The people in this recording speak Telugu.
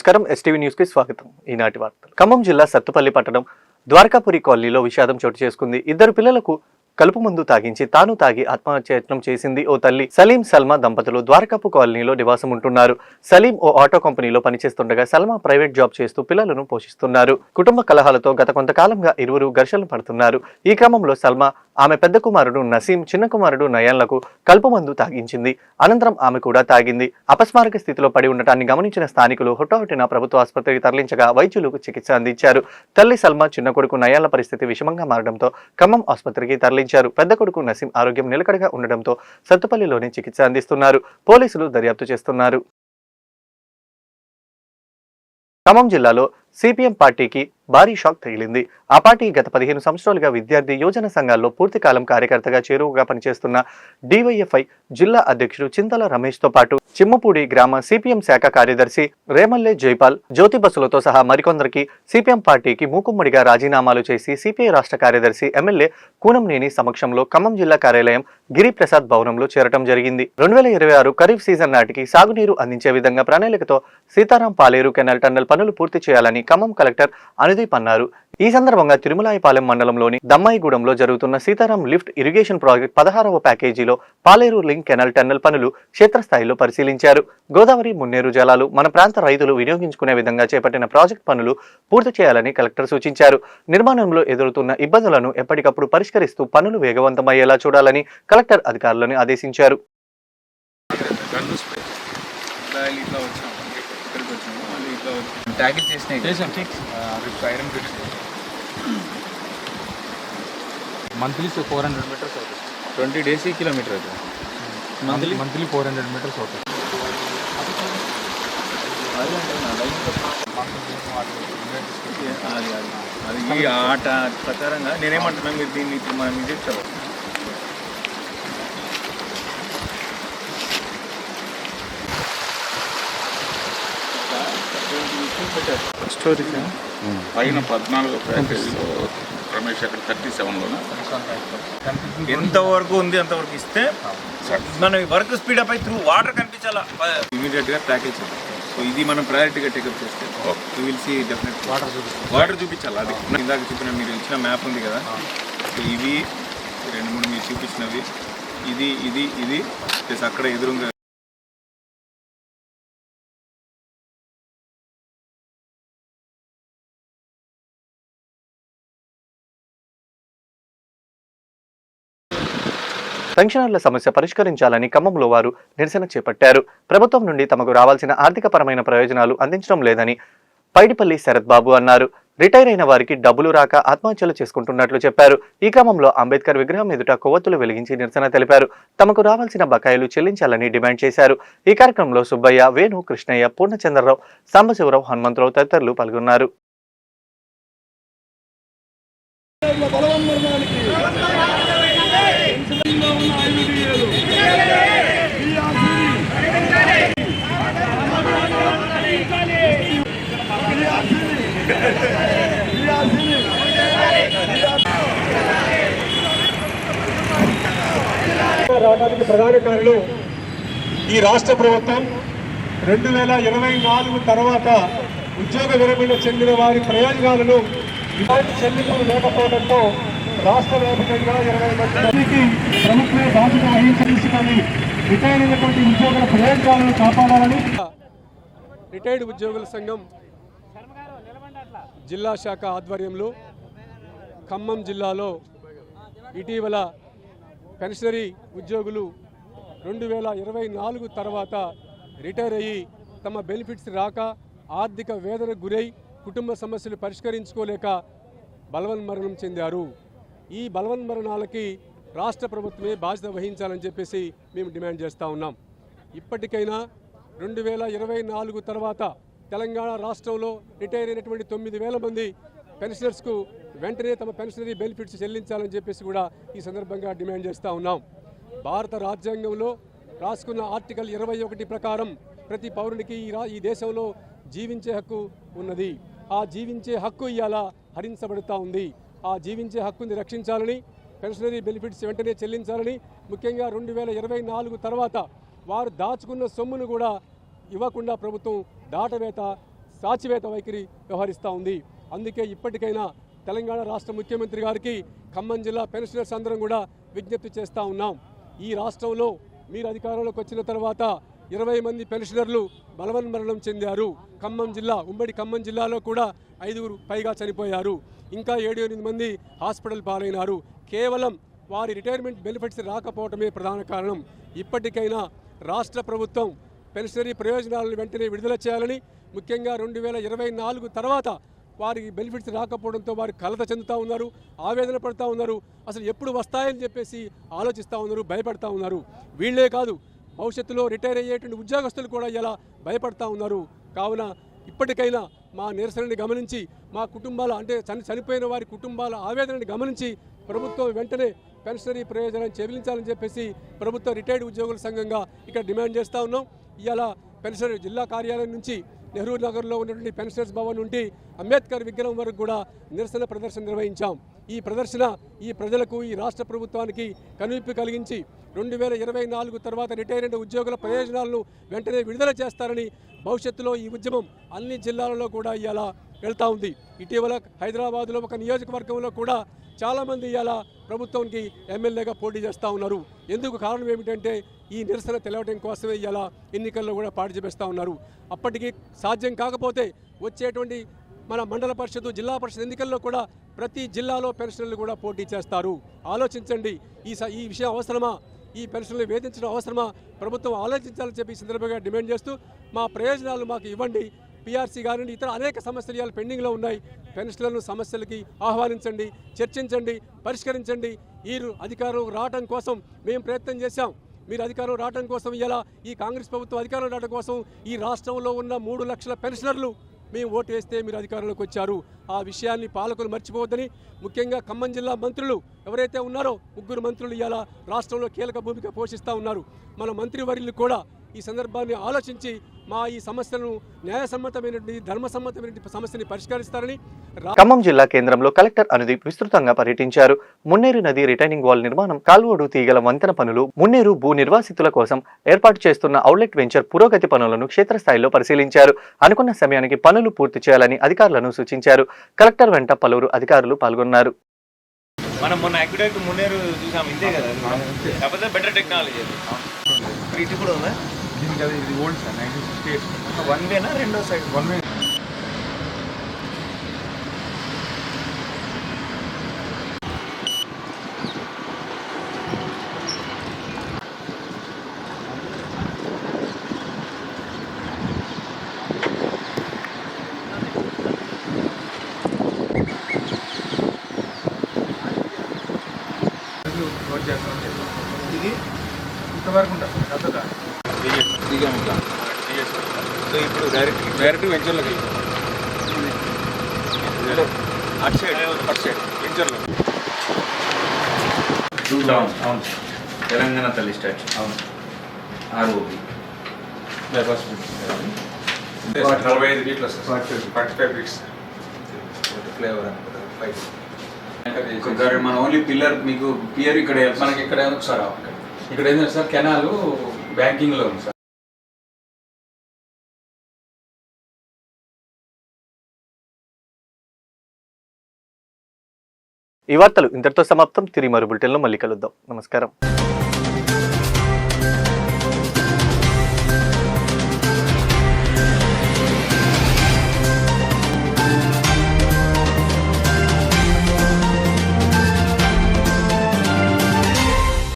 నమస్కారం. ఎస్టీవీ న్యూస్కి స్వాగతం. ఈనాటి వార్తలు. ఖమ్మం జిల్లా సత్తుపల్లి పట్టణం ద్వారకాపురి కాలనీలో విషాదం చోటు చేసుకుంది. ఇద్దరు పిల్లలకు కలుపు మందు తాగించి తాను తాగి ఆత్మహత్యయత్నం చేసింది ఓ తల్లి. సలీం సల్మా దంపతులు ద్వారకాపు కాలనీలో నివాసం ఉంటున్నారు సలీం ఓ ఆటో కంపెనీలో పనిచేస్తుండగా సల్మా ప్రైవేట్ జాబ్ చేస్తూ పిల్లలను పోషిస్తున్నారు. కుటుంబ కలహాలతో గత కొంతకాలంగా ఇరువురు ఘర్షణలు పడుతున్నారు. ఈ క్రమంలో సల్మా ఆమె పెద్ద కుమారుడు నసీం చిన్న కుమారుడు నయాన్లకు కల్పమందు తాగించింది. అనంతరం ఆమె కూడా తాగింది. అపస్మారక స్థితిలో పడి ఉండటాన్ని గమనించిన స్థానికులు హుటాహుటిన ప్రభుత్వ ఆసుపత్రికి తరలించగా వైద్యులకు చికిత్స అందించారు. తల్లి సల్మా చిన్న కొడుకు నయాల పరిస్థితి విషమంగా మారడంతో ఖమ్మం ఆసుపత్రికి తరలించారు. పెద్ద కొడుకు నసీం ఆరోగ్యం నిలకడగా ఉండడంతో సత్తుపల్లిలోని చికిత్స అందిస్తున్నారు. పోలీసులు దర్యాప్తు చేస్తున్నారు. ఖమ్మం జిల్లాలో సిపిఎం పార్టీకి భారీ షాక్ తగిలింది. ఆ పార్టీ గత పదిహేను సంవత్సరాలుగా విద్యార్థి యోజన సంఘాల్లో పూర్తికాలం కార్యకర్తగా చేరువగా పనిచేస్తున్న డివైఎఫ్ఐ జిల్లా అధ్యక్షుడు చింతల రమేష్తో పాటు చిమ్మపూడి గ్రామ సిపిఎం శాఖ కార్యదర్శి రేమల్లే జైపాల్ జ్యోతి బస్సులతో సహా మరికొందరికి సిపిఎం పార్టీకి మూకుమ్మడిగా రాజీనామాలు చేసి సిపిఐ రాష్ట్ర కార్యదర్శి ఎమ్మెల్యే కూనంనేని సమక్షంలో ఖమ్మం జిల్లా కార్యాలయం గిరిప్రసాద్ భవనంలో చేరటం జరిగింది. రెండు వేల ఇరవై ఆరు ఖరీఫ్ సీజన్ నాటికి సాగునీరు అందించే విధంగా ప్రణాళికతో సీతారాం పాలేరు కెనాల్ టన్నల్ పనులు పూర్తి చేయాలని ఖమ్మం కలెక్టర్ అనుదీప్ అన్నారు ఈ సందర్భంగా తిరుమలాయపాలెం మండలంలోని దమ్మాయిగూడెంలో జరుగుతున్న సీతారాం లిఫ్ట్ ఇరిగేషన్ ప్రాజెక్ట్ పదహారవ ప్యాకేజీలో పాలేరు లింక్ కెనల్ టన్నల్ పనులు క్షేత్రస్థాయిలో పరిశీలించారు. గోదావరి మున్నేరు జలాలు మన ప్రాంత రైతులు వినియోగించుకునే విధంగా చేపట్టిన ప్రాజెక్ట్ పనులు పూర్తి చేయాలని కలెక్టర్ సూచించారు. నిర్మాణంలో ఎదురుతున్న ఇబ్బందులను ఎప్పటికప్పుడు పరిష్కరిస్తూ పనులు వేగవంతమయ్యేలా చూడాలని కలెక్టర్ అధికారులను ఆదేశించారు. ట్యాగిల్ చేసినాయి. చేసాం. Iron fit monthly four hundred meters అవుతుంది. ట్వంటీ డేస్ కిలోమీటర్ అవుతుంది. Monthly monthly four hundred meters అవుతుంది. అది ఈ ఆట ప్రకారంగా నేనేమంటున్నా మీరు దీన్ని ఇప్పుడు మనం ఇది ఇచ్చాము స్టోరీ పైన పద్నాలుగు ప్యాకేజీలో రమేష్ అక్కడ థర్టీ సెవెన్లోన ఎంతవరకు ఉంది అంతవరకు ఇస్తే మనం వర్క్ స్పీడ్ అప్ అయి త్రూ వాటర్ కనిపించాలా? ఇమీడియట్గా ప్యాకేజ్ సో ఇది మనం ప్రయారిటీగా టేకప్ చేస్తే you will see definite water చూపిస్తాం. వాటర్ చూపించాలి? అది ఇందాక చెప్పిన మీరు ఇచ్చిన మ్యాప్ ఉంది కదా. సో ఇవి రెండు మూడు మీరు చూపించినవి. ఇది ఇది ఇది. ప్లస్ అక్కడ ఎదురుగా పెన్షనర్ల సమస్య పరిష్కరించాలని ఖమ్మంలో వారు నిరసన చేపట్టారు. ప్రభుత్వం నుండి తమకు రావాల్సిన ఆర్థికపరమైన ప్రయోజనాలు అందించడం లేదని పైడిపల్లి శరత్ బాబు అన్నారు. రిటైర్ అయిన వారికి డబ్బులు రాక ఆత్మహత్యలు చేసుకుంటున్నట్లు చెప్పారు. ఈ క్రమంలో అంబేద్కర్ విగ్రహం ఎదుట కొవ్వొత్తులు వెలిగించి నిరసన తెలిపారు. తమకు రావాల్సిన బకాయిలు చెల్లించాలని డిమాండ్ చేశారు. ఈ కార్యక్రమంలో సుబ్బయ్య వేణు కృష్ణయ్య పూర్ణచంద్రరావు సాంబశివరావు హనుమంతరావు తదితరులు పాల్గొన్నారు. రావడానికి ప్రధాన కారణం ఈ రాష్ట్ర ప్రభుత్వం రెండు వేల ఇరవై నాలుగు తర్వాత ఉద్యోగ విరమణ చెందిన వారి ప్రయోజనాలను ఇలాంటి చెల్లింపులు లేకపోవడంతో రాష్ట్ర వ్యాపకంగా ఇరవై మందికి ప్రభుత్వమే బాధ్యత వహించాలి రిటైర్ అయినటువంటి ఉద్యోగుల ప్రయోజనాలను కాపాడాలని రిటైర్డ్ ఉద్యోగుల సంఘం జిల్లా శాఖ ఆధ్వర్యంలో ఖమ్మం జిల్లాలో ఇటీవల పెన్షనరీ ఉద్యోగులు రెండు వేల ఇరవై నాలుగు తర్వాత రిటైర్ అయ్యి తమ బెనిఫిట్స్ రాక ఆర్థిక వేదనకు గురై కుటుంబ సమస్యలు పరిష్కరించుకోలేక బలవన్మరణం చెందారు. ఈ బలవన్మరణాలకి రాష్ట్ర ప్రభుత్వమే బాధ్యత వహించాలని చెప్పేసి మేము డిమాండ్ చేస్తూ ఉన్నాం. ఇప్పటికైనా రెండు వేల ఇరవై నాలుగు తర్వాత తెలంగాణ రాష్ట్రంలో రిటైర్ అయినటువంటి తొమ్మిది వేల మంది పెన్షనర్స్కు వెంటనే తమ పెన్షనరీ బెనిఫిట్స్ చెల్లించాలని చెప్పేసి కూడా ఈ సందర్భంగా డిమాండ్ చేస్తూ ఉన్నాం. భారత రాజ్యాంగంలో రాసుకున్న ఆర్టికల్ ఇరవై ఒకటి ప్రకారం ప్రతి పౌరునికి ఈ రా ఈ దేశంలో జీవించే హక్కు ఉన్నది. ఆ జీవించే హక్కు ఇవాళ హరించబడుతూ ఉంది. ఆ జీవించే హక్కుని రక్షించాలని పెన్షనరీ బెనిఫిట్స్ వెంటనే చెల్లించాలని ముఖ్యంగా రెండు వేల ఇరవై నాలుగు తర్వాత వారు దాచుకున్న సొమ్మును కూడా ఇవ్వకుండా ప్రభుత్వం దాటవేత సాచివేత వైఖరి వ్యవహరిస్తూ ఉంది. అందుకే ఇప్పటికైనా తెలంగాణ రాష్ట్ర ముఖ్యమంత్రి గారికి ఖమ్మం జిల్లా పెన్షనర్స్ అందరం కూడా విజ్ఞప్తి చేస్తూ ఉన్నాం. ఈ రాష్ట్రంలో మీరు అధికారంలోకి వచ్చిన తర్వాత ఇరవై మంది పెన్షనర్లు బలవన్మరణం చెందారు. ఖమ్మం జిల్లా ఉమ్మడి ఖమ్మం జిల్లాలో కూడా ఐదుగురు పైగా చనిపోయారు. ఇంకా ఏడు ఎనిమిది మంది హాస్పిటల్ పాలైనారు. కేవలం వారి రిటైర్మెంట్ బెనిఫిట్స్ రాకపోవటమే ప్రధాన కారణం. ఇప్పటికైనా రాష్ట్ర ప్రభుత్వం పెన్షనరీ ప్రయోజనాలను వెంటనే విడుదల చేయాలని ముఖ్యంగా రెండు వేల ఇరవై నాలుగు తర్వాత వారికి బెనిఫిట్స్ రాకపోవడంతో వారు కలత చెందుతూ ఉన్నారు ఆవేదన పడుతూ ఉన్నారు. అసలు ఎప్పుడు వస్తాయని చెప్పేసి ఆలోచిస్తూ ఉన్నారు భయపడతా ఉన్నారు. వీళ్ళే కాదు భవిష్యత్తులో రిటైర్ అయ్యేటువంటి ఉద్యోగస్తులు కూడా ఇలా భయపడతా ఉన్నారు. కావున ఇప్పటికైనా మా నిరసనని గమనించి మా కుటుంబాల అంటే చని చనిపోయిన వారి కుటుంబాల ఆవేదనని గమనించి ప్రభుత్వం వెంటనే పెన్షనరీ ప్రయోజనాన్ని చెల్లించాలని చెప్పేసి ప్రభుత్వ రిటైర్డ్ ఉద్యోగుల సంఘంగా ఇక్కడ డిమాండ్ చేస్తూ ఉన్నాం. ఇవాళ పెన్షనరీ జిల్లా కార్యాలయం నుంచి నెహ్రూ నగర్లో ఉన్నటువంటి పెన్షనర్స్ భవన్ నుండి అంబేద్కర్ విగ్రహం వరకు కూడా నిరసన ప్రదర్శన నిర్వహించాం. ఈ ప్రదర్శన ఈ ప్రజలకు ఈ రాష్ట్ర ప్రభుత్వానికి కనువిప్పు కలిగించి రెండు వేల ఇరవై నాలుగు తర్వాత రిటైర్ అయిన ఉద్యోగుల ప్రయోజనాలను వెంటనే విడుదల చేస్తారని భవిష్యత్తులో ఈ ఉద్యమం అన్ని జిల్లాలలో కూడా ఇవాళ వెళ్తా ఉంది. ఇటీవల హైదరాబాద్లో ఒక నియోజకవర్గంలో కూడా చాలామంది ఇవాళ ప్రభుత్వానికి ఎమ్మెల్యేగా పోటీ చేస్తూ ఉన్నారు. ఎందుకు కారణం ఏమిటంటే ఈ నిరసన తెలవడం కోసమే ఇలా ఎన్నికల్లో కూడా పాటు చూపిస్తూ ఉన్నారు. అప్పటికి సాధ్యం కాకపోతే వచ్చేటువంటి మన మండల పరిషత్ జిల్లా పరిషత్ ఎన్నికల్లో కూడా ప్రతి జిల్లాలో పెన్షన్లు కూడా పోటీ చేస్తారు. ఆలోచించండి. ఈ స- ఈ విషయం అవసరమా? ఈ పెన్షన్లు వేధించడం అవసరమా? ప్రభుత్వం ఆలోచించాలని చెప్పి సందర్భంగా డిమాండ్ చేస్తూ మా ప్రయోజనాలు మాకు ఇవ్వండి. పీఆర్సీ గారిని ఇతర అనేక సమస్యలు ఇవాళ పెండింగ్లో ఉన్నాయి. పెన్షన్లను సమస్యలకి ఆహ్వానించండి చర్చించండి పరిష్కరించండి. వీరు అధికారం రావటం కోసం మేము ప్రయత్నం చేశాం. మీరు అధికారం రావడం కోసం ఇలా ఈ కాంగ్రెస్ ప్రభుత్వం అధికారం రావడం కోసం ఈ రాష్ట్రంలో ఉన్న మూడు లక్షల పెన్షనర్లు మేము ఓటు వేస్తే మీరు అధికారంలోకి వచ్చారు. ఆ విషయాన్ని పాలకులు మర్చిపోవద్దని ముఖ్యంగా ఖమ్మం జిల్లా మంత్రులు ఎవరైతే ఉన్నారో ముగ్గురు మంత్రులు ఇవాళ రాష్ట్రంలో కీలక భూమిక పోషిస్తూ ఉన్నారు. మన మంత్రివర్యులు కూడా ఈ సందర్భాన్ని ఆలోచించి మా ఈ సమస్యలను న్యాయసమ్మతమైనటువంటి ధర్మసమ్మతమైనటువంటి సమస్యని పరిష్కరిస్తారని ఖమ్మం జిల్లా కేంద్రంలో కలెక్టర్ అనుదీప్ విస్తృతంగా పర్యటించారు. మున్నేరు నది రిటైనింగ్ వాల్ నిర్మాణం కాల్వోడు తీగల వంతెన పనులు మున్నేరు భూ నిర్వాసితుల కోసం ఏర్పాటు చేస్తున్న అవుట్లెట్ వెంచర్ పురోగతి పనులను క్షేత్రస్థాయిలో పరిశీలించారు. అనుకున్న సమయానికి పనులు పూర్తి చేయాలని అధికారులను సూచించారు. కలెక్టర్ వెంట పలువురు అధికారులు పాల్గొన్నారు. మనం మొన్న మున్నేరు చూసాం ఇంతే కదా. కాకపోతే బెటర్ టెక్నాలజీ కూడా ఉందా? దీనికి అది ఇది old sir nineteen sixty eight. One వేనా రెండో side? One way. Direct direct వెంచర్లోకి అటు సైడ్ అటు సైడ్ వెంచర్లో అవును తెలంగాణ తల్లి స్టాచ్యూ. అవును. ఆర్ఓబి. బైపాస్ నలభై ఐదు ఫీట్లు వస్తుంది ఫార్టీ ఫైవ్ ఫీట్స్ ఫ్లేవర్ మన ఓన్లీ పిల్లర్ మీకు పియర్ ఇక్కడ మనకి ఇక్కడ ఒకసారి. ఇక్కడ. ఏంటంటే సార్ కెనాల్ బ్యాంకింగ్లో ఉంది సార్. ఈ వార్తలు ఇంతటితో సమాప్తం. తిరిగి మరో బులెటిన్లో మళ్ళీ కలుద్దాం. నమస్కారం.